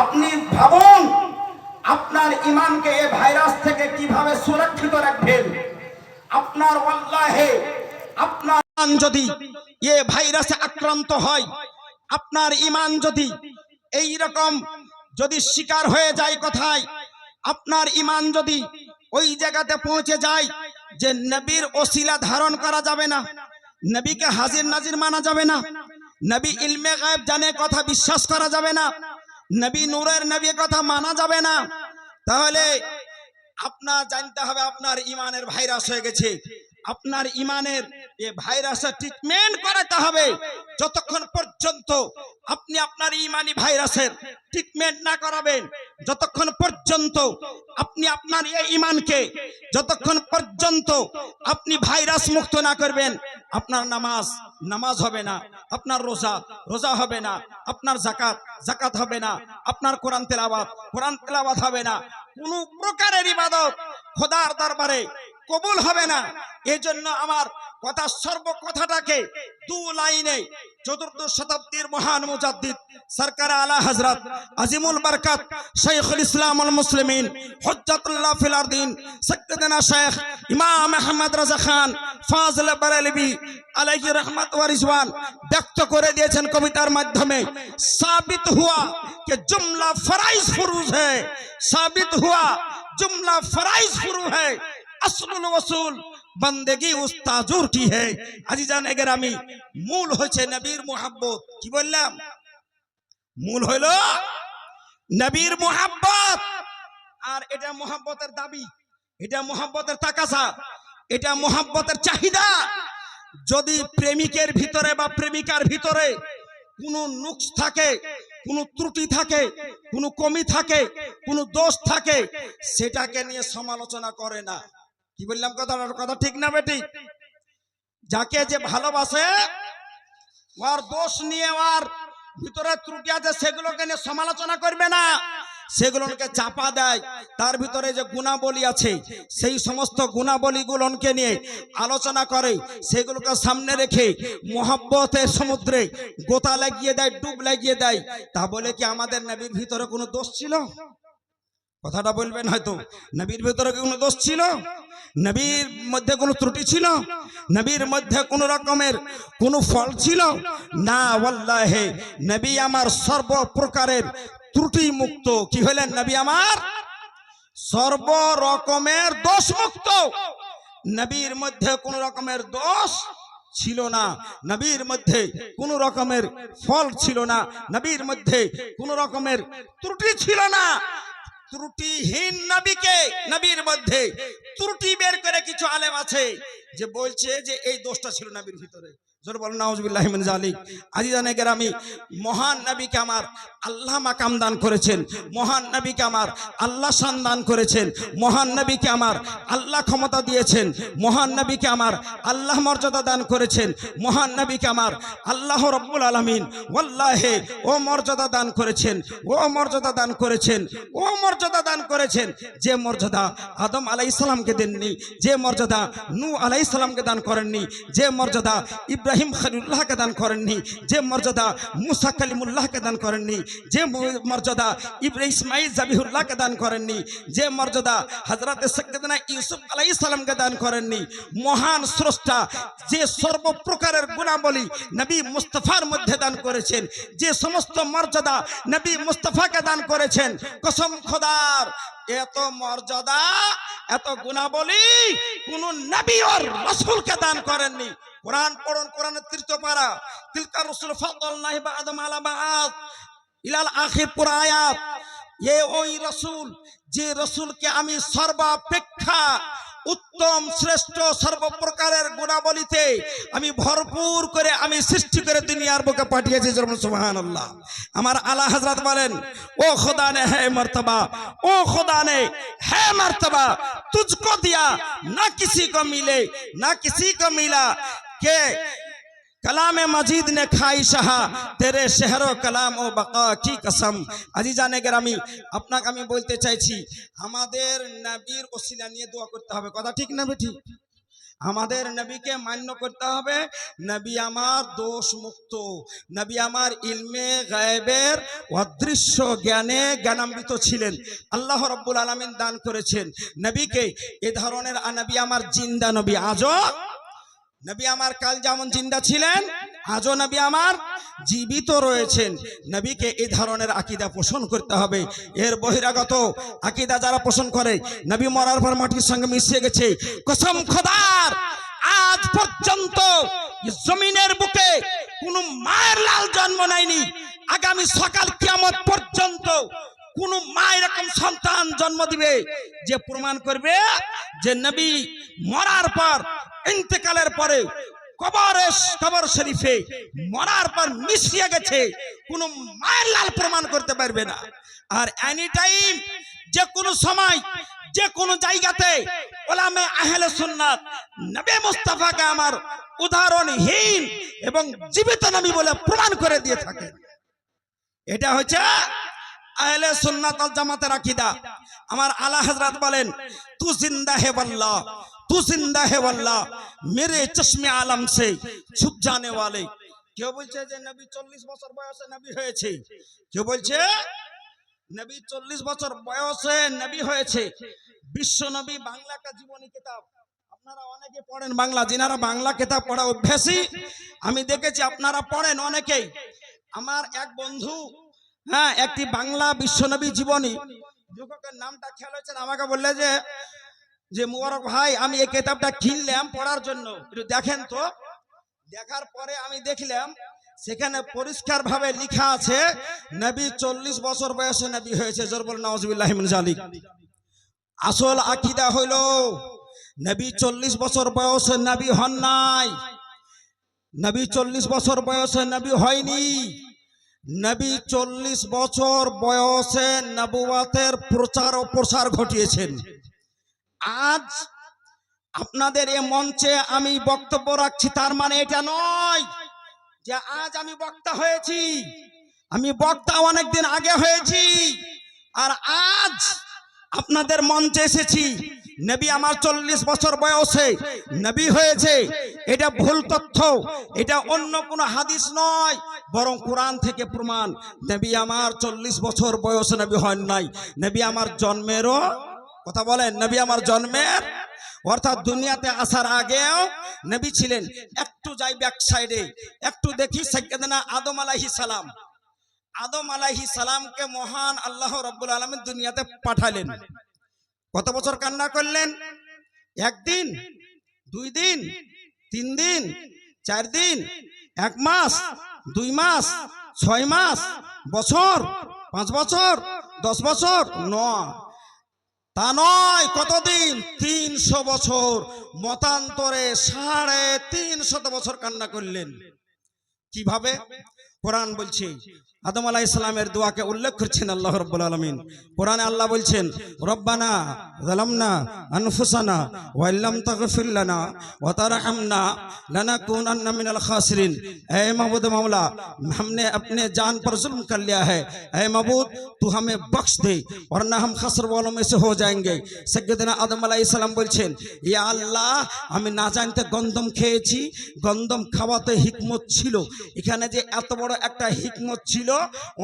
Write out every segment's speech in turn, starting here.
আপনি ভাবুন, আপনার ইমানকে এ ভাইরাস থেকে কীভাবে সুরক্ষিত রাখবেন? আপনার ওয়াল্লাহে, আপনার ইমান যদি এ ভাইরাসে আক্রান্ত হয়, আপনার ইমান যদি এই রকম যদি শিকার হয়ে যায় কোথায়, আপনার ইমান যদি ওই জায়গাতে পৌঁছে যায় যে নবীর ওসিলা ধারণ করা যাবে না, নবীকে হাজির নাজির মানা যাবে না, নবী ইলমে গায়েব জানে কথা বিশ্বাস করা যাবে না নবী নূরের নবী কথা মানা যাবে না। তাহলে আপনার জানতে হবে আপনার ইমানের ভাইরাস হয়ে গেছে। আপনার ইমানের এ ভাইরাসের ট্রিটমেন্ট করাতে হবে। যতক্ষণ পর্যন্ত আপনি আপনার ইমানি ভাইরাসের ট্রিটমেন্ট না করাবেন, যতক্ষণ পর্যন্ত আপনি আপনার এই ইমানকে, যতক্ষণ পর্যন্ত আপনি ভাইরাস মুক্ত না করবেন আপনার নামাজ নামাজ হবে না। আপনার রোজা রোজা হবে না। আপনার জাকাত জাকাত হবে না। আপনার কোরআন তেলাওয়াত কোরআন তেলাওয়াত হবে না। কোনো প্রকারের ইবাদত খোদার দরবারে কবুল হবে না। এজন্য আমার কথা সর্ব কথাটাকে দু লাইনে চতুর্থ শতাব্দীর মহান মুজাদ্দিদ সরকার আলা হজরত আজিমুল বরকত শেখুল ইসলাম আল মুসলিমিন হজ্জাতুল্লাহ ফিলারদিন সক্তদানা শেখ ইমাম আহমদ রাজা খান ফাজল বরেলবি আলাইহি রহমত ওয়ারিজওয়ান ব্যক্ত করে দিয়েছেন কবিতার মাধ্যমে। সাবিত হুয়া কে জুমলা ফরাইজ ফুরুজ হে। সাবিত হুয়া জুমলা ফরাইজ ফুরু হে। কি বললাম? মূল নবীর মোহাব্বত। আর এটা দাবি, এটা তাকাসা, এটা চাহিদা। যদি প্রেমিকের ভিতরে বা প্রেমিকার ভিতরে কোনো নুকস থাকে, কোনো ত্রুটি থাকে, কোনো কমি থাকে, কোনো দোষ থাকে, সেটাকে নিয়ে সমালোচনা করে না। কি বললাম কথা? কথা ঠিক না বেটি? যাকে যে ভালোবাসে, ওর দোষ নিয়ে ওর ভিতরে ত্রুটি আছে, সেগুলোকে নিয়ে সমালোচনা করবে না। সেগুলোকে চাপা দেয়। তার ভিতরে যে গুণাবলী আছে, সেই সমস্ত গুণাবলীগুলোকে নিয়ে আলোচনা করে। সেগুলোকে সামনে রেখে মোহাব্বতের সমুদ্রে গোতা লাগিয়ে দেয়, ডুব লাগিয়ে দেয়। তা বলে কি আমাদের নবীর ভিতরে কোনো দোষ ছিল? কথাটা বলবেন হয়তো। নবীর ভেতরে কোনো দোষ ছিল? নবীর মধ্যে কোনো ত্রুটি ছিল? নবীর মধ্যে কোনো রকমের কোনো ফল ছিল? না, ওয়াল্লাহে, নবী আমার সর্ব প্রকারের ত্রুটি মুক্ত কি হলেন নবী আমার? সর্ব রকমের দোষ মুক্ত নবীর মধ্যে কোনো রকমের দোষ ছিল না। নবীর মধ্যে কোনো রকমের ফল ছিল না। নবীর মধ্যে কোনো রকমের ত্রুটি ছিল না। ত্রুটিহীন নবীকে, নবীর মধ্যে ত্রুটি বের করে কিছু আলেম আছে যে বলছে যে এই দোষটা ছিল নবীর ভিতরে। জোর বলেন, নাউজুবিল্লাহ মিন জালিক আজিজানে গ্রামী মহান নবীকে আমার আল্লাহ মাকাম দান করেছেন, মহান নবীকে আমার আল্লাহ শান দান করেছেন, মহান নবীকে আমার আল্লাহ ক্ষমতা দিয়েছেন, মহান নবীকে আমার আল্লাহ মর্যাদা দান করেছেন, মহান নবীকে আমার আল্লাহ রব্বুল আলমিন ওয়াল্লাহে ও মর্যাদা দান করেছেন, ও মর্যাদা দান করেছেন, ও মর্যাদা দান করেছেন, যে মর্যাদা আদম আলাই দেননি, যে মর্যাদা নু আলাই দান করেননি, যে মর্যাদা ইব্রাহিম খলিল্লাহকে দান করেননি, যে মর্যাদা মুসা কালিমুল্লাহকে দান করেননি, যে মর্যাদা ইব্রাহিম ইসমাইল জাবিহুল্লাহকে দান করেননি, যে মর্যাদা হজরত সৈয়দনা ইউসুফ আলাই সালামকে দান করেননি, মহান স্রষ্টা যে সর্বপ্রকারের গুণাবলী নবী মুস্তফার মধ্যে দান করেছেন, যে সমস্ত মর্যাদা নবী মুস্তফাকে দান করেছেন, কসম খোদার, এত মর্যাদা, এত গুণাবলী কোন নবী ওর রাসূলকে দান করেননি। কোরআন পড়ন, কোরআনের তৃতীয় পারা। তিলকা রসুল ফদল্লাহ বা আদম আলাবাদ ইলাল আখির পুরা আয়াত। এ ওই রসুল, যে রসুলকে আমি সর্বাপেক্ষা উত্তম, শ্রেষ্ঠ, সর্বপ্রকারের গুণাবলীতে আমি ভরপুর করে আমি সৃষ্টি করে দুনিয়ার বুকে পাঠিয়েছি যেমন সুবাহান আল্লাহ আমার আল্লাহ হাজরাত বলেন, ও খোদা নে, হে মর্তবা, ও খোদা নে, হে মর্তবা, তুজকো দিয়া না কিসি কো মিলে, না কিসি কো মিলা কে کلام مجید نے کھائی شاہ تیرے شہر و کلام و بقا কসম قسم عزیزان گرامی اپنا আমি বলতে চাইছি আমাদের নবীর ওসিলা নিয়ে দোয়া করতে হবে কথা ঠিক না বেঠি আমাদের নবীকে মান্য করতে হবে নবী আমার দোষ মুক্ত নবী আমার ইলমে গায়েবের অদৃশ্য জ্ঞানে জ্ঞানান্বিত ছিলেন আল্লাহ রব্বুল আলমিন দান করেছেন নবীকে এ ধরনের নবী আমার জিন্দা নবী আজও নবী আমার কাল যেমন জিন্দা ছিলেন, আজও নবী আমার জীবিত রয়েছেন। নবীকে এই ধরনের আকিদা পোষণ করতে হবে। এর বহিরাগত আকিদা যারা পোষণ করে, নবী মরার পর মাটির সঙ্গে মিশিয়ে গেছে। কসম খোদার, আজ পর্যন্ত জমিনের বুকে কোনো মায়ের লাল জন্ম নেয়নি। আগামী সকাল কিয়ামত পর্যন্ত কোন মা এরকম সন্তান জন্ম দিবে যে প্রমাণ করবে যে নবী মরার পর, ইন্তেকালের পরে কবরে শরীফে মরার পর মিশিয়ে গেছে মায়ের লাল প্রমাণ করতে পারবে না। আর যে কোনো সময়, যে কোনো জায়গাতে আহলে নবী আমার উদাহরণহীন এবং জীবিত নবী বলে প্রমাণ করে দিয়ে থাকে এটা হচ্ছে আহলে সুন্নাত ওয়াল জামাতের আকীদা। আমার আলা হযরত বলেন, তু জিন্দা হে বল্লাহ তু জিন্দা হে বল্লাহ মেরে চশমে আলম সে ছুপ জানে ওয়ালে। কেউ বলছে যে, নবী চল্লিশ বছর বয়সে নবী হয়েছে। কেউ বলছে, নবী চল্লিশ বছর বয়সে নবী হয়েছে। বিশ্ব নবী বাংলা কা জীবনী কিতাব। আপনারা অনেকে পড়েন বাংলা, যিনারা বাংলা কিতাব পড়া অভ্যাসী, আমি দেখেছি আপনারা পড়েন অনেকেই। আমার এক বন্ধু হ্যাঁ একটি বাংলা বিশ্বনবী জীবনী। লেখকের নামটা খেয়াল হয়েছে আমাকে বললে যে যে মুবারক ভাই, আমি এই কিতাবটা কিনলাম পড়ার জন্য। একটু দেখেন তো। দেখার পরে আমি দেখলাম, সেখানে পরিষ্কার ভাবে লেখা আছে, নবী চল্লিশ বছর বয়সে নবী হয়েছে। জোর বল নওয়াজবিল্লাহ জালিক। আসল আকিদা হইল, নবী চল্লিশ বছর বয়সে নবী হন নাই। নবী চল্লিশ বছর বয়সে নবী হয়নি। নবী চল্লিশ বছর বয়সে নবুয়াতের প্রচার ও প্রসার ঘটিয়েছেন। আজ আপনাদের এ মঞ্চে আমি বক্তব্য রাখছি, তার মানে এটা নয় যে আজ আমি বক্তা হয়েছি। আমি বক্তা অনেকদিন আগে হয়েছি, আর আজ আপনাদের মঞ্চে এসেছি। নবী আমার চল্লিশ বছর বয়সে নবী হয়েছে। এটা ভুল তথ্য। এটা অন্য কোনো হাদিস নয়। বরং কোরআন থেকে প্রমাণ। নবী আমার চল্লিশ বছর বয়সে নবী হন নাই। নবী আমার জন্মেরও কথা বলেন, নবী আমার জন্মের? অর্থাৎ দুনিয়াতে আসার আগেও নবী ছিলেন। একটু যাই ব্যাক সাইডে একটু দেখি সৈয়দনা আদম আলাইহিস সালাম। আদম আলাইহিস সালামকে মহান আল্লাহ রাব্বুল আলামিন দুনিয়াতে পাঠালেন। কত বছর কান্না করলেন? একদিন, দুই দিন, তিন দিন, চার দিন, এক মাস, দুই মাস, ছয় মাস, বছর, পাঁচ বছর, দশ বছর? নয়। তা নয়, কতদিন? তিনশো বছর। মতান্তরে সাড়ে তিন শত বছর কান্না করলেন। কীভাবে? কোরআন বলছে আদম আলাহ ইসলামের দোয়াকে উল্লেখ করছেন আল্লাহ রব্বুল আলমিন কোরআনে আল্লাহ বলছেন রব্বানা জালামনা আনফুসানা ওয়াল্লাম তাগফির লানা ওয়া তারহামনা লানাকুনান্না মিনাল খাসিরিন ऐ महबूद मौला हमने अपने जान पर जुल्म कर लिया है ऐ महबूद तू हमें बख्श दे वरना हम खसर वालों में से हो जाएंगे সৈয়দনা আদম আলাইহিস সালাম বলছেন ইয়া আল্লাহ আমি না জানতে গন্ধম খেয়েছি গন্ধম খাওয়াতে হিকমত ছিল এখানে যে এত বড় একটা হিকমত ছিল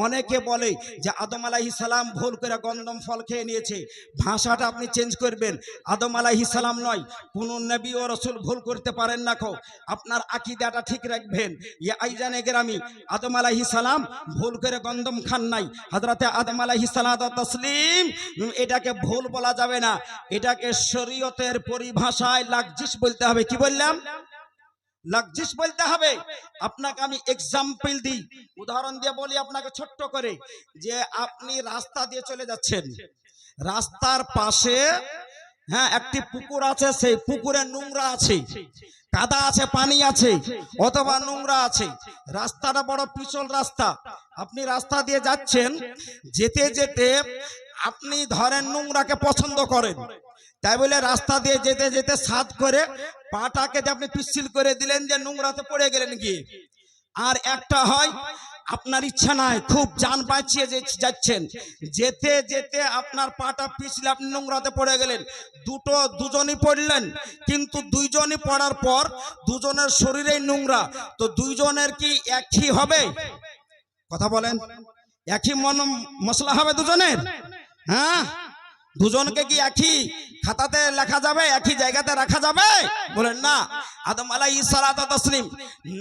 অনেকে বলে যে আদম আলাহি সালাম ভুল করে গন্ধম ফল খেয়ে নিয়েছে। ভাষাটা আপনি চেঞ্জ করবেন। আদম আলাহি সালাম নয়, কোন নবী ও রসুল ভুল করতে পারেন না খো আপনার আকিদাটা ঠিক রাখবেন। ইয়া আইজানে গ্রামী, আদম আলাহি সালাম ভুল করে গন্ধম খান নাই। হজরতে আদম আলাহি সালাত তসলিম এটাকে ভুল বলা যাবে না। এটাকে শরীয়তের পরিভাষায় লাগজিস বলতে হবে। কি বললাম? লাগজিস বলতে হবে। আপনাকে আমি এক্সাম্পল দিই। উদাহরণ দিয়ে বলি আপনাকে ছোট্ট করে যে আপনি রাস্তা দিয়ে চলে যাচ্ছেন। রাস্তার পাশে হ্যাঁ একটি পুকুর আছে, সেই পুকুরে নোংরা আছে, কাদা আছে, পানি আছে, অথবা নোংরা আছে। রাস্তাটা বড় পিছল রাস্তা। আপনি রাস্তা দিয়ে যাচ্ছেন, যেতে যেতে আপনি ধরেন নোংরাকে পছন্দ করেন। তাই বলে রাস্তা দিয়ে যেতে যেতে সাত করে পাটাকে যে আপনি পিচ্ছিল করে দিলেন যে নোংরাতে পড়ে গেলেন কি? আর একটা হয়, আপনার ইচ্ছা নাই, খুব যান বাঁচিয়ে যাচ্ছেন, যেতে যেতে আপনার পাটা পিছলে আপনি নোংরাতে পড়ে গেলেন। দুটো দুজনই পড়লেন, কিন্তু দুইজনই পড়ার পর দুজনের শরীরেই নোংরা। তো দুইজনের কি একই হবে? কথা বলেন। একই মন মশলা হবে দুজনের? হ্যাঁ? দুজনকে কি একই খাতাতে লেখা যাবে, একই জায়গাতে রাখা যাবে? বলেন না। আদম আলাই সালাত তসলিম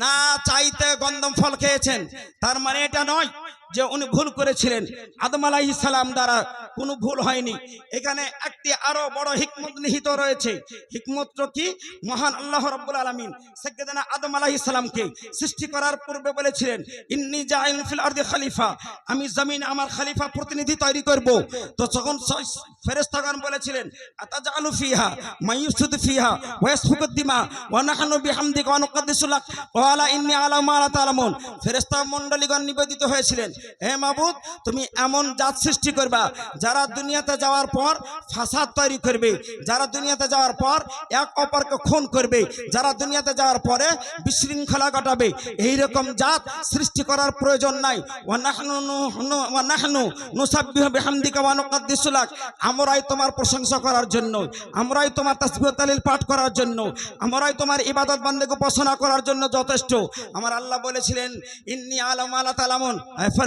না চাইতে গন্দম ফল খেয়েছেন। তার মানে এটা নয়। যে উনি ভুল করেছিলেন। আদম আলাই সালাম দ্বারা কোনো ভুল হয়নি। এখানে একটি আরও বড় হিকমত নিহিত রয়েছে। হিকমত কি? মহান আল্লাহ রব্বুল আলমিন সৈয়দনা আদম আলাহি সালামকে সৃষ্টি করার পূর্বে বলেছিলেন, ইন্নি জাইল ফিল আরদি খলিফা। আমি জমিন আমার খালিফা প্রতিনিধি তৈরি করব। তো যখন ফেরেশতাগণ বলেছিলেন ফিহা? মাইয়ুসুদ ফিহা? ওয়া ইয়াসফুকু দিমা? ওয়া নাহনু বিহামদিকা ওয়া নুকদ্দিসু লাক? ক্বালা, ইন্নী আলামু মা তা'লামুন ফেরেশতা মণ্ডলীগণ নিবেদিত হয়েছিলেন। হে মাবুদ, তুমি এমন জাত সৃষ্টি করবা, যারা দুনিয়াতে যাওয়ার পর ফাসাদ তৈরি করবে, যারা দুনিয়াতে যাওয়ার পর এক অপরকে খুন করবে, যারা দুনিয়াতে যাওয়ার পরে বিশৃঙ্খলা ঘটাবে এই রকম জাত সৃষ্টি করার প্রয়োজন নাই। আমরাই তোমার প্রশংসা করার জন্য, আমরাই তোমার তাসবিহ তালিল পাঠ করার জন্য, আমরাই তোমার ইবাদত বান্দেকে উপাসনা করার জন্য যথেষ্ট। আমার আল্লাহ বলেছিলেন, ইন্নি আলাম আলা তালামুন।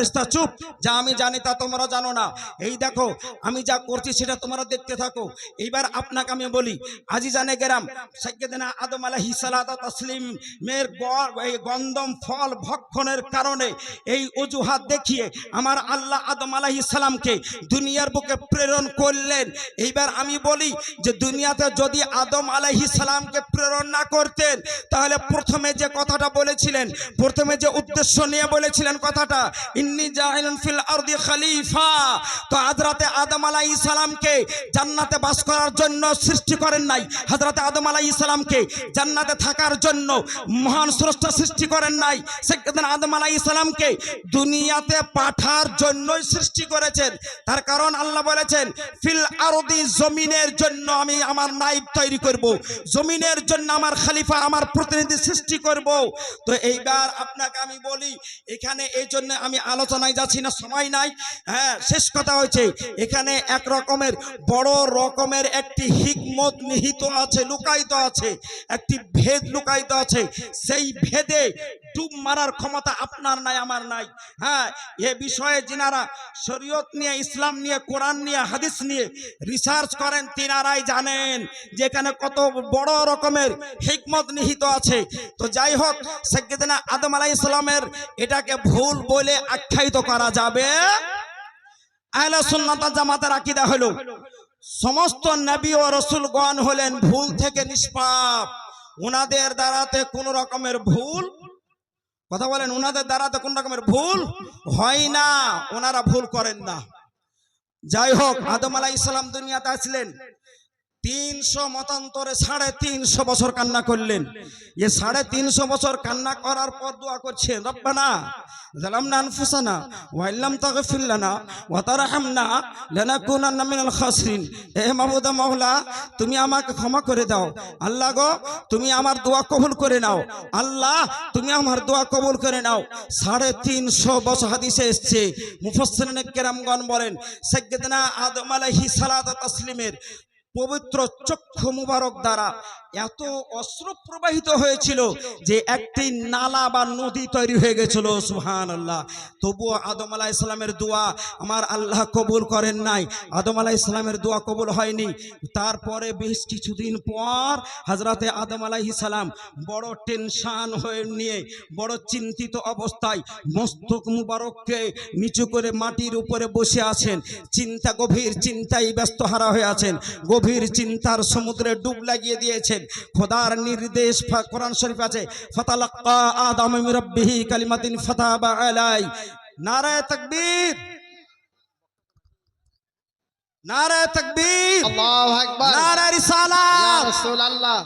ফেরেশতা চুপ। যা আমি জানি তা তোমরা জানো না। এই দেখো, আমি যা করছি সেটা তোমরা দেখতে থাকো। এইবার আপনাকে আমি বলি আজি জানে গেরাম সাইয়েদনা আদম আলাইহি সালাতু তাসলিম মের গড়, এই গন্ধম ফল ভক্ষণের কারণে এই অজুহাত দেখিয়ে আমার আল্লাহ আদম আলাইহিস সালামকে দুনিয়ার বুকে প্রেরণ করলেন। এইবার আমি বলি যে দুনিয়াতে যদি আদম আলাইহিস সালামকে প্রেরণ না করতেন, তাহলে প্রথমে যে কথাটা বলেছিলেন, প্রথমে যে উদ্দেশ্য নিয়ে বলেছিলেন কথাটা জান্নাতে বাস করার জন্য সৃষ্টি করেন নাই। আদম সালামকে জান্নাতে থাকার জন্য মহান সৃষ্টি করেন নাই। আদম সালামকে দুনিয়াতে পাঠার জন্যই সৃষ্টি করেছেন। তার কারণ আল্লাহ বলেছেন, ফিল আরদি জমিনের জন্য আমি আমার নাইব তৈরি করব। জমিনের জন্য আমার খলিফা, আমার প্রতিনিধি সৃষ্টি করব। তো এইবার আপনাকে আমি বলি, এখানে এই জন্য আমি আলোচনায় যাচ্ছি না, সময় নাই। হ্যাঁ শেষ কথা হয়েছে, এখানে এক রকমের, বড় রকমের একটি হিকমত নিহিত আছে, লুকায়িত আছে, একটি ভেদ লুকায়িত আছে। সেই ভেদে ডুব মারার ক্ষমতা আপনার নাই, আমার নাই। হ্যাঁ এ বিষয়ে যিনারা শরীয়ত নিয়ে, ইসলাম নিয়ে, কোরআন নিয়ে, হাদিস নিয়ে রিসার্চ করেন, তিনারাই জানেন যে এখানে কত বড় রকমের হিকমত নিহিত আছে। তো যাই হোক সৈয়দনা আদম আলাই ইসলামের এটাকে ভুল বলে আখ্যায়িত করা যাবে। আহলে জামাতের আকীদা হলো, সমস্ত নবী ও রসুলগণ হলেন ভুল থেকে নিষ্পাপ। উনাদের দ্বারাতে কোন রকমের ভুল, কথা বলেন, উনাদের দ্বারাতে কোন রকমের ভুল হয় না ওনারা ভুল করেন না। যাই হোক, আদম আলাহ ইসলাম দুনিয়াতে আসলেন। তিনশো মতান্তরে সাড়ে তিনশো বছর কান্না করলেন। এ সাড়ে তিনশো বছর কান্না করার পর দোয়া করছেন, রব্বানা জালামনা আনফুসানা ওয়াইল্লাম তাগফির লানা ওয়া তারহামনা লানাকুনান্না মিনাল খাসিরিন। মাহমুদা মাওলা, তুমি আমাকে ক্ষমা করে দাও। আল্লাহ গো, তুমি আমার দোয়া কবুল করে নাও। আল্লাহ, তুমি আমার দোয়া কবুল করে নাও। সাড়ে তিনশো বছর হাদিসে এসছে, মুফাসসিরিন কেরামগণ বলেন, সাইয়্যিদনা আদম আলাইহিস সালাতু তাসলিমের পবিত্র চক্ষু মুবারক দ্বারা এত অশ্রু প্রবাহিত হয়েছিল যে একটি নালা বা নদী তৈরি হয়ে গেছিল সুহান আল্লাহ তবুও আদম আলাহ ইসলামের দোয়া আমার আল্লাহ কবুল করেন নাই। আদম আলাহ ইসলামের দোয়া কবুল হয়নি। তারপরে বেশ কিছুদিন পর হাজরাতে আদম আলাহি সালাম বড় টেনশান হয়ে নিয়ে, বড় চিন্তিত অবস্থায় মস্তক মুবারককে নিচু করে মাটির উপরে বসে আছেন। চিন্তা, গভীর চিন্তায় ব্যস্ত হারা হয়ে আছেন। গভীর চিন্তার সমুদ্রে ডুব লাগিয়ে দিয়েছেন। খোদার নির্দেশ কোরআন শরীফ আছে ফাতালাক্কা আদম রাব্বিহি কালিমাতিন ফাতাবা আলাই। নারায়ে তাকবীর। নারায়ে তাকবীর। আল্লাহু আকবার। নারায়ে ইয়া রিসালাত রাসূলুল্লাহ।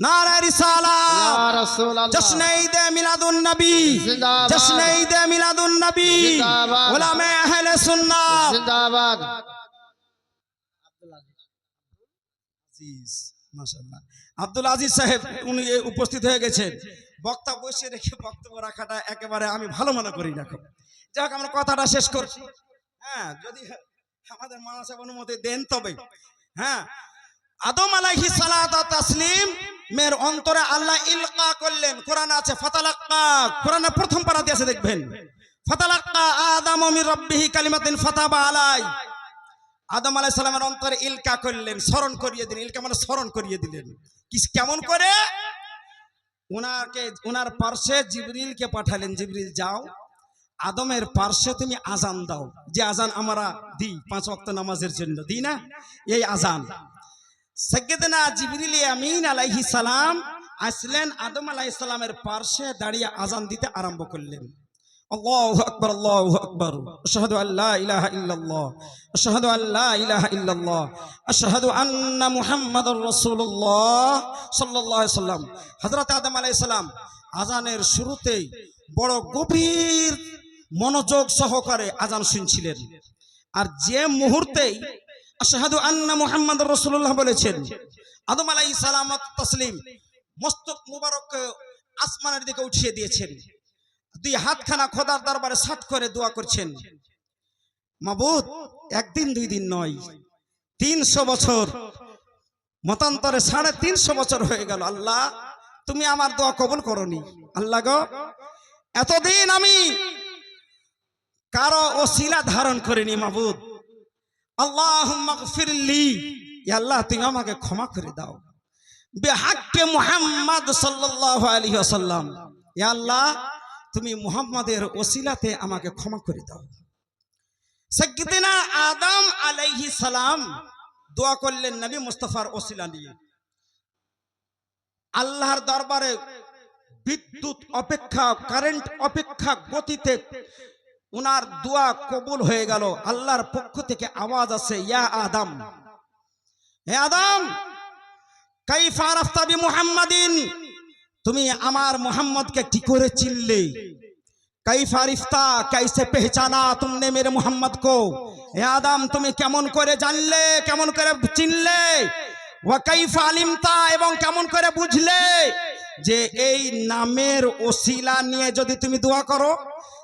নারায়ে ইয়া রাসূলুল্লাহ। জশ্ন ঈদ মিলাদুন নবী। জিন্দাবাদ। জশ্ন ঈদ মিলাদুন নবী। জিন্দাবাদ। উলামা আহলে সুন্নাত জিন্দাবাদ। আজিজ। মাশাআল্লাহ। আব্দুল আজিজ সাহেব, উনি উপস্থিত হয়ে গেছেন। বক্তা বসে রেখে বক্তব্য রাখাটা একেবারে আমি ভালো মনে করি খুব। যাই হোক আমরা কথাটা শেষ করছি। হ্যাঁ যদি আমাদের মানুষ অনুমতি দেন তবে। হ্যাঁ আদম আলাইহি সালাত তাসলিম মের অন্তরে আল্লাহ ইলকা করলেন। কোরআন আছে, ফাতালাক্কা। কোরআনের প্রথম পারাতে আছে, দেখবেন। ফাতালাক্কা আদম মির রাব্বিহি কালিমাতিন ফাতাবা আলাই। আদম আলাইহিস সালামের অন্তরে ইলকা করলেন, স্মরণ করিয়ে দিলেন। ইলকা মানে স্মরণ করিয়ে দিলেন। কেমন করে? উনাকে উনার পার্শ্বে জিবরিলকে পাঠালেন, জিবরিল, যাও। আদমের পার্শ্বে তুমি আজান দাও। যে আজান আমরা দিই, পাঁচ ওয়াক্ত নামাজের জন্য, দিই না? এই আজান সৈয়দনা জিবরিল আমিন আলাইহি সালাম আসলেন, আদম আলাইহিস সালামের পার্শ্বে দাঁড়িয়ে আজান দিতে আরম্ভ করলেন। আকবার, আল্লাহু আকবার। আশহাদু আল্লা ইলাহা ইল্লাল্লাহ। আশহাদু আল্লা ইলাহা ইল্লাল্লাহ। আশহাদু আন্না মুহাম্মাদুর রাসূলুল্লাহ সাল্লাল্লাহু আলাইহি সাল্লাম। হযরত আদম সালাম আজানের শুরুতেই বড় গভীর মনোযোগ সহকারে আজান শুনছিলেন। আর যে মুহূর্তেই আশহাদু আন্না মুহাম্মাদুর রাসূলুল্লাহ বলেছেন, আদম আলাইহিস সালাম তাসলিম মস্তক মুবারক আসমানের দিকে উঠিয়ে দিয়েছেন। দুই হাতখানা খোদার দরবারে সাত করে দোয়া করছেন। মাবুদ, একদিন দুই দিন নয়, তিনশো বছর, মতান্তরে সাড়ে তিনশো বছর হয়ে গেল। আল্লাহ, তুমি আমার দোয়া কবুল করনি। আল্লাহ গো, এতদিন আমি কারও ওসিলা ধারণ করিনি মাবুদ। আল্লাহ আল্লাহ, তুমি আমাকে ক্ষমা করে দাও। বেহাক্কে মুহাম্মদ সাল্লাল্লাহু আলাইহি ওয়াসাল্লাম। ইয়া আল্লাহ তুমি মুহাম্মাদের ওসিলাতে আমাকে ক্ষমা করে দাও। সাইয়্যিদিনা আদম আলাইহি সালাম দোয়া করলেন নবী মুস্তাফার ওসিলা নিয়ে। আল্লাহর দরবারে বিদ্যুৎ অপেক্ষা, কারেন্ট অপেক্ষা গতিতে উনার দোয়া কবুল হয়ে গেল। আল্লাহর পক্ষ থেকে আওয়াজ আছে ইয়া আদম। হে আদম, কাইফা আরাফতা বি মুহাম্মাদিন? তুমি আমার মোহাম্মদকে কি করে চিনলে? কাইসে হে তুমি কেমন করে জানলে, কেমন করে চিনলে? ওয়া এবং কেমন করে বুঝলে? যে এই নামের নিয়ে যদি তুমি দোয়া করো,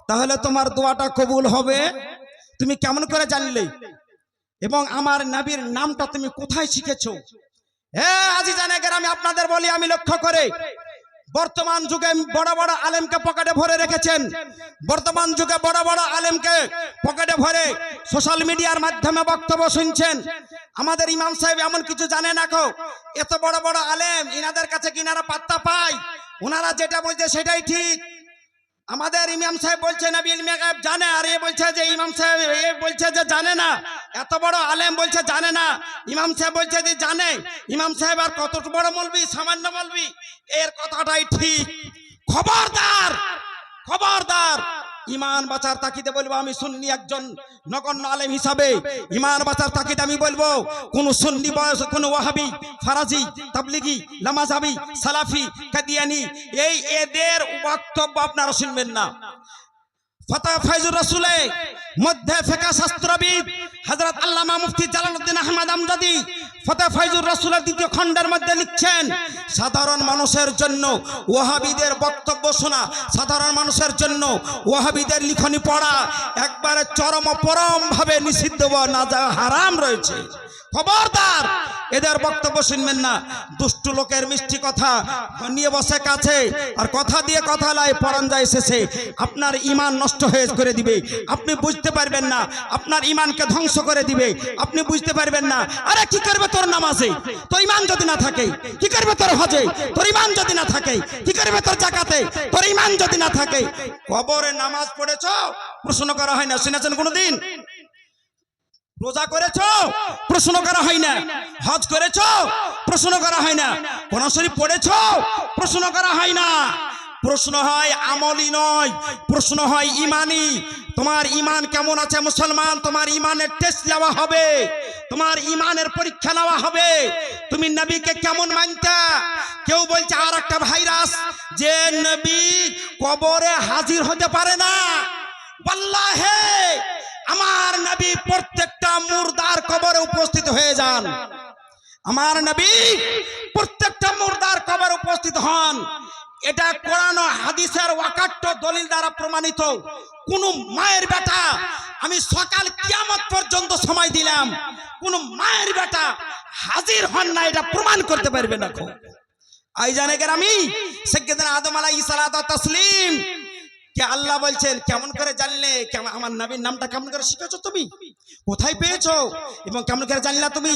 তাহলে তোমার দোয়াটা কবুল হবে। তুমি কেমন করে জানলে? এবং আমার নাবির নামটা তুমি কোথায় শিখেছো? হ্যাঁ আজি জানে গ্রামে আপনাদের বলি, আমি লক্ষ্য করে। বর্তমান যুগে বড় বড় আলেমকে পকেটে ভরে রেখেছেন। বর্তমান যুগে বড় বড় আলেমকে পকেটে ভরে সোশ্যাল মিডিয়ার মাধ্যমে বক্তব্য শুনছেন। আমাদের ইমাম সাহেব এমন কিছু জানে না কো? এত বড় বড় আলেম, ইনাদের কাছে কিনারা পাত্তা পায়? ওনারা যেটা বলছে সেটাই ঠিক। আমাদের ইমাম সাহেব বলছে নবী ইলমে গায়েব জানে, আর এ বলছে যে, ইমাম সাহেব এ বলছে যে জানে না। এত বড় আলেম বলছে জানে না। ইমাম সাহেব বলছে যে জানে। ইমাম সাহেব আর কত বড় বলবি সামান্য বলবি এর কথাটাই ঠিক। খবরদার খবরদার। ইমান বাঁচার তাকিতে বলব আমি সুন্নি একজন নগণ্য আলেম হিসাবে। ইমান বাঁচার তাকিতে আমি বলব, কোন সুন্নি বয়স, কোন ওয়াহাবি, ফারাজি, তাবলিগি, লামাজাবি, সালাফি, কাদিয়ানি, এই এদের বক্তব্য আপনারা শুনবেন না। ফাইজুর রসুলে, মধ্যে ফেকা শাস্ত্রবিদ মুফতি ফাইজুর রসুলের দ্বিতীয় খণ্ডের মধ্যে লিখছেন, সাধারণ মানুষের জন্য ওয়াহাবিদের বক্তব্য শোনা, সাধারণ মানুষের জন্য ওয়াহাবিদের লিখনি পড়া একবারে চরম পরম ভাবে নিষিদ্ধ না হারাম রয়েছে। খবরদার, এদের বক্তব্য শুনবেন না। দুষ্টু লোকের মিষ্টি কথা নিয়ে বসে কাছে, আর কথা দিয়ে কথা লাই যায় শেষে। আপনার ইমান নষ্ট হয়ে করে দিবে। আপনি বুঝতে পারবেন না, আপনার ইমানকে ধ্বংস করে দিবে। আপনি বুঝতে পারবেন না, আরে কি করবে তোর নামাজে? তোর ইমান যদি না থাকে, কি করবে তোর হজে? তোর ইমান যদি না থাকে, কি করবে তোর জাকাতে? তোর ইমান যদি না থাকে, কবরে নামাজ পড়েছ? প্রশ্ন করা হয় না, শুনেছেন কোনোদিন? রোজা করেছ? প্রশ্ন করা হয় না। হজ করেছ? প্রশ্ন করা হয় না। কোন পড়েছ? প্রশ্ন করা হয় না। প্রশ্ন হয় আমলি নয়, প্রশ্ন হয় ইমানি তোমার ইমান কেমন আছে মুসলমান? তোমার ইমানের টেস্ট নেওয়া হবে। তোমার ইমানের পরীক্ষা নেওয়া হবে। তুমি নবীকে কেমন মানতা? কেউ বলছে আর একটা ভাইরাস, যে নবী কবরে হাজির হতে পারে না। ওয়াল্লাহে আমার নবী প্রত্যেকটা মুর্দার কবরে উপস্থিত হয়ে যান। আমার নবী প্রত্যেকটা মুর্দার কবরে উপস্থিত হন। এটা কোরআন হাদিসের ওয়াকাট্য দলিল দ্বারা প্রমাণিত। কোন মায়ের বেটা, আমি সকাল কিয়ামত পর্যন্ত সময় দিলাম। কোন মায়ের বেটা হাজির হন না, এটা প্রমাণ করতে পারবে না খো আই জানে আমি সেকেদিন আদম আলাইহিস সালাতু ওয়াত তাসলিম কে আল্লাহ বলছেন? কেমন করে জানলে? আমার নবীর নামটা কেমন করে শিখেছো তুমি? কোথায় পেয়েছ? এবং কেমন করে জানলা তুমি?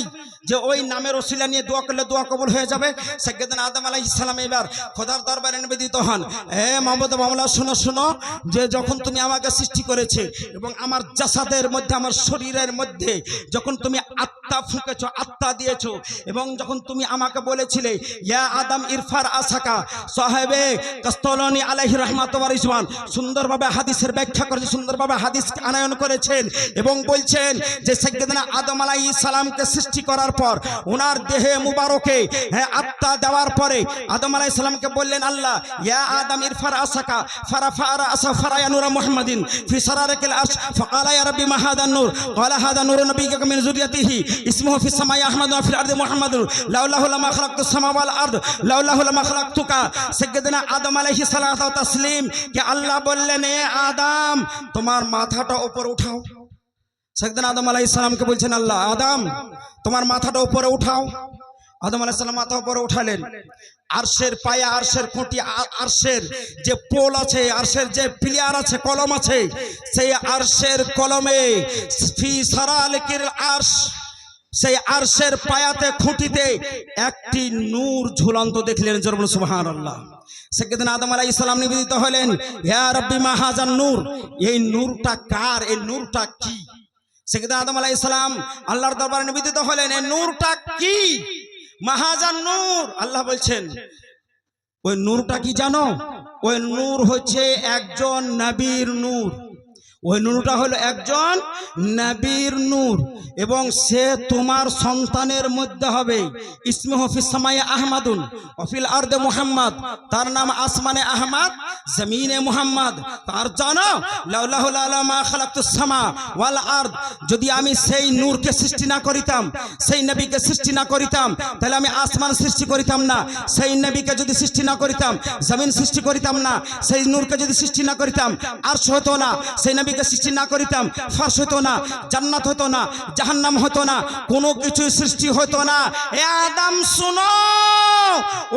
যে ওই নামের ওসিলা নিয়ে দোয়া করলে দোয়া কবুল হয়ে যাবে? সেকেদিন আদম আলাইহিস সালাম এবার খোদার দরবারে নিবেদিত হন। হে মোহাম্মদ মামলা শোনো শোনো, যে যখন তুমি আমাকে সৃষ্টি করেছে এবং আমার জাসাদের মধ্যে, আমার শরীরের মধ্যে যখন তুমি আত্মা ফুঁকেছো, আত্মা দিয়েছ এবং যখন তুমি আমাকে বলেছিলে, ইয়া আদম ইরফার আসাকা, সাহেবে, কস্তলনি আলাইহি রহমাত রিজওয়ান সুন্দরভাবে হাদিসের ব্যাখ্যা করেছে, সুন্দরভাবে হাদিস আনায়ন করেছেন এবং বলছেন যে সেকেদানা আদম আলাই সালামকে সৃষ্টি করার পর ওনার দেহে মুবারকে হ্যাঁ আত্মা দেওয়ার পরে আদম আলাই সালামকে বললেন, আল্লাহ, ইয়া আদম ইরফার আসাকা ফারা ফারা আসা ফারায়ানুরা মোহাম্মদিন ফিসারা রেকেল আস ফকালায়া আরবি মাহাদানুর কলা হাদানুর নবী মিন জুরিয়াতিহি ইসমহ ফিসামাই আহমদ ফিল আরদি মুহাম্মাদুর লাউলাহু লামা খালাকতু সামাওয়াল আর্দ লাউলাহু লামা খালাকতুকা। সেকেদানা আদম আলাইহিস সালাতু তাসলিম কে আল্লাহ বললেন, এ আদম, তোমার মাথাটা উপর উঠাও। সেদিন আদম আলাইহিস সালামকে বলছেন, আল্লাহ, আদাম, তোমার মাথাটা উপরে উঠাও। আদম আলাইহিস সালাম মাথা উপরে উঠালেন। আরশের পায়ে আরশের খুঁটি আরশের যে পোল আছে, আরশের যে প্লেয়ার আছে, কলম আছে, সেই আরশের কলমে ফি সারালিকির আরশ, সেই আরশের পায়াতে খুঁটিতে একটি নূর ঝুলন্ত দেখলেন। জরবুল সুবহান আল্লাহ সেদিন আদম আলাই ইসলাম নিবেদিত হলেন হ্যা রব্বি মাহাজান নূর। এই নূরটা কার? এই নূরটা কি? সেদিন আদম আলাই ইসলাম আল্লাহর দরবারে নিবেদিত হলেন, এই নূরটা কি? মাহাজান নূর। আল্লাহ বলছেন, ওই নূরটা কি জানো? ওই নূর হচ্ছে একজন নবীর নূর। ওই নূরটা হলো একজন নবীর নূর এবং সে তোমার সন্তানের মধ্যে হবে। ইসমে হফিস সামাই আহমাদুন অফিল আর্দে মুহাম্মদ। তার নাম আসমানে আহমদ, জমিনে মুহাম্মদ। তার জানো, লাউলাহু লামা ওয়াল আরদ। যদি আমি সেই নূরকে সৃষ্টি না করিতাম, সেই নবীকে সৃষ্টি না করিতাম, তাহলে আমি আসমান সৃষ্টি করিতাম না। সেই নবীকে যদি সৃষ্টি না করিতাম, জমিন সৃষ্টি করিতাম না। সেই নূরকে যদি সৃষ্টি না করিতাম আরশ হতো না। সেই নবীকে সৃষ্টি না করিতাম, ফাঁস হতো না, জান্নাত হতো না, জাহান্নাম হতো না, কোনো কিছু সৃষ্টি হতো না। এ আদম, শুনো,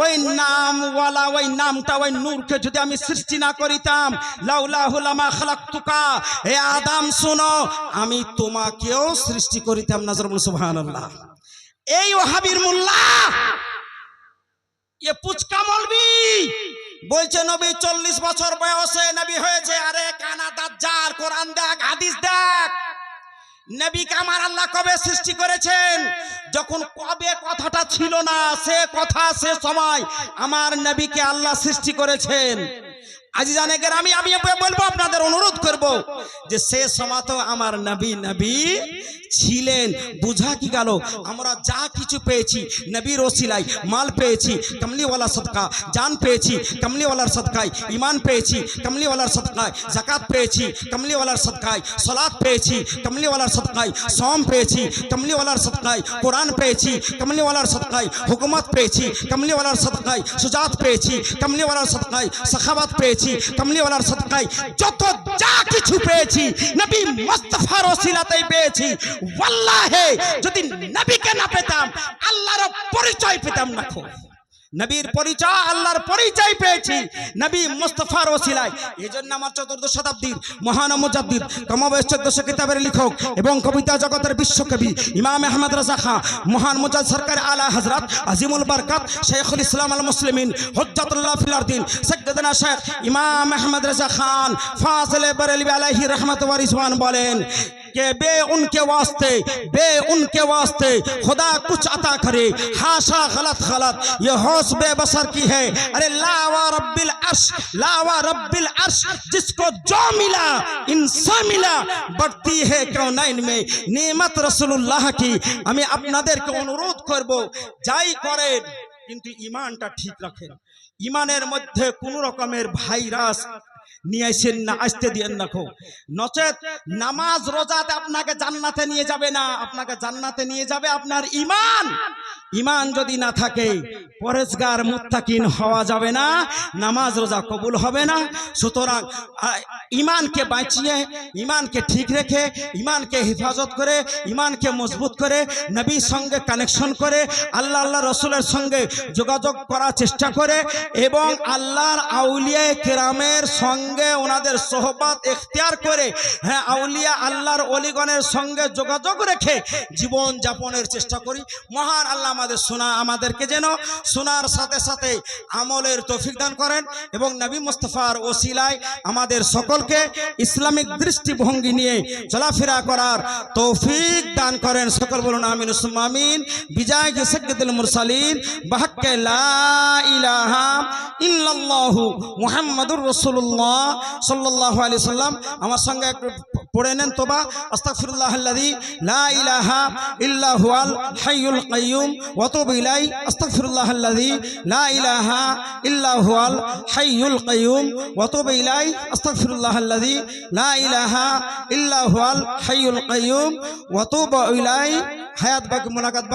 ওই নামওয়ালা, ওই নামটা, ওই নূরকে যদি আমি সৃষ্টি না করিতাম লাউলাহুলামা খালাক্তুকা হে আদম, শুনো, আমি তোমাকেও সৃষ্টি করিতাম, নাজর সুবহানাল্লাহ। এই ওহাবির মোল্লা, এ পুচকা মলবি বলছে, নবী, চল্লিশ বছর বয়সে নবী হয়েছে। আরে কানা দাজ্জার কোরআন দেখ, হাদিস দেখ। নবীকে আমার আল্লাহ কবে সৃষ্টি করেছেন? যখন কবে কথাটা ছিল না, সে কথা, সে সময় আমার নবীকে আল্লাহ সৃষ্টি করেছেন। আজি জানে আমি আমি বলব, আপনাদের অনুরোধ করব যে সে সময় তো আমার নবী নবী ছিলেন। বুঝা কি গেল? আমরা যা কিছু পেয়েছি, নবীর ওসিলাই মাল পেয়েছি কমলিওয়ালা সদকা, জান পেয়েছি কমলিওয়ালার সদকায় ইমান পেয়েছি কমলিওয়ালার সদকায় জাকাত পেয়েছি কমলিওয়ালার সদকায় সলাদ পেয়েছি কমলিওয়ালার সদকায় সম পেয়েছি কমলিওয়ালার সদকায় কোরআন পেয়েছি কমলিওয়ালার সদকায় হুকুমত পেয়েছি কমলিওয়ালার সদকায় সুজাত পেয়েছি কমলিওয়ালার সদকায় সখাবাত পেয়েছি কমলিওয়ালার সদকায় যত যা কিছু পেয়েছি, নবী মুস্তাফার ওসিলাতেই পেয়েছি। ওয়াল্লাহে, যদি নবীকে না পেতাম, আল্লাহর পরিচয় পেতাম না খুব। নবীর পরিচয়, আল্লাহর পরিচয় পেয়েছি। নবী মুস্তফার ওসিলায়। এই জন্য আমার চতুর্দশ শতাব্দীর মহান মুজাদ্দিদ কমবয়স চোদ্দশো কিতাবের লেখক এবং কবিতা জগতের বিশ্বকবি ইমাম আহমদ রাজা খাঁ, মহান মুজাদ সরকার আলা হজরত আজিমুল বরকত শেখুল ইসলাম আল মুসলিমিন, হজ্জাতুল্লাহ ফিলারদিন সৈয়দনা শেখ ইমাম আহমদ রাজা খান ফাসলে বরেলবি আলাইহি রহমত ওয়া রিজওয়ান বলেন कि बे उनके वास्ते बे उनके वास्ते खुदा कुछ अता करे हाशा गलत गलत ये हौस बेबसर की है अरे लावा रब्बिल अर्श लावा रब्बिल अर्श जिसको जो मिला इंसान मिला बढ़ती है कौनाइन में नेमत রসুল্লাহ কি আমি আপনাদেরকে অনুরোধ করব যাই করেন কিন্তু ইমানটা ঠিক রাখেন ইমানের মধ্যে কোনো রকমের ভাইরাস নিয়ে আসেন না, আসতে দিয়েন না খো নচেত নামাজ রোজাতে আপনাকে জান্নাতে নিয়ে যাবে না। আপনাকে জান্নাতে নিয়ে যাবে আপনার ইমান ইমান যদি না থাকে, পরেজগার মুত্তাকিন হওয়া যাবে না, নামাজ রোজা কবুল হবে না। সুতরাং ইমানকে বাঁচিয়ে ইমানকে ঠিক রেখে ইমানকে হেফাজত করে ইমানকে মজবুত করে, নবীর সঙ্গে কানেকশন করে, আল্লাহ আল্লাহ রসুলের সঙ্গে যোগাযোগ করার চেষ্টা করে এবং আল্লাহর আউলিয়া কেরামের সঙ্গে ওনাদের সোহবত এখতিয়ার করে হ্যাঁ আউলিয়া আল্লাহর অলিগণের সঙ্গে যোগাযোগ রেখে জীবন যাপনের চেষ্টা করি। মহান আল্লাহ আমাদের শোনা আমাদেরকে যেন শোনার সাথে সাথে আমলের তৌফিক দান করেন এবং নবী মুস্তফার ওসিলায় আমাদের সকলকে ইসলামিক দৃষ্টিভঙ্গি নিয়ে চলাফেরা করার তৌফিক দান করেন। সকল বলুন আমিন উসম আমিন। বিজয় সৈয়দুল মুরসালিন। বাহাক্কে লা ইলাহা ইল্লাল্লাহু মুহাম্মাদুর রাসূলুল্লাহ। সাল্লাল্লাহু আলাইহি সাল্লাম, আমার সঙ্গে একটু পড়ে নেন তোবা। আস্তাগফিরুল্লাহ আল্লাযী লা ইলাহা ইল্লা হুয়াল হাইয়ুল কাইয়ুম, ওয়া তুবু ইলাই হাইয়ুল কাইয়ুম, ওয়া তুবু ইলাই আস্তাগফিরুল্লাহ লা হায়াত বাকি, মুনাকাত বাকি।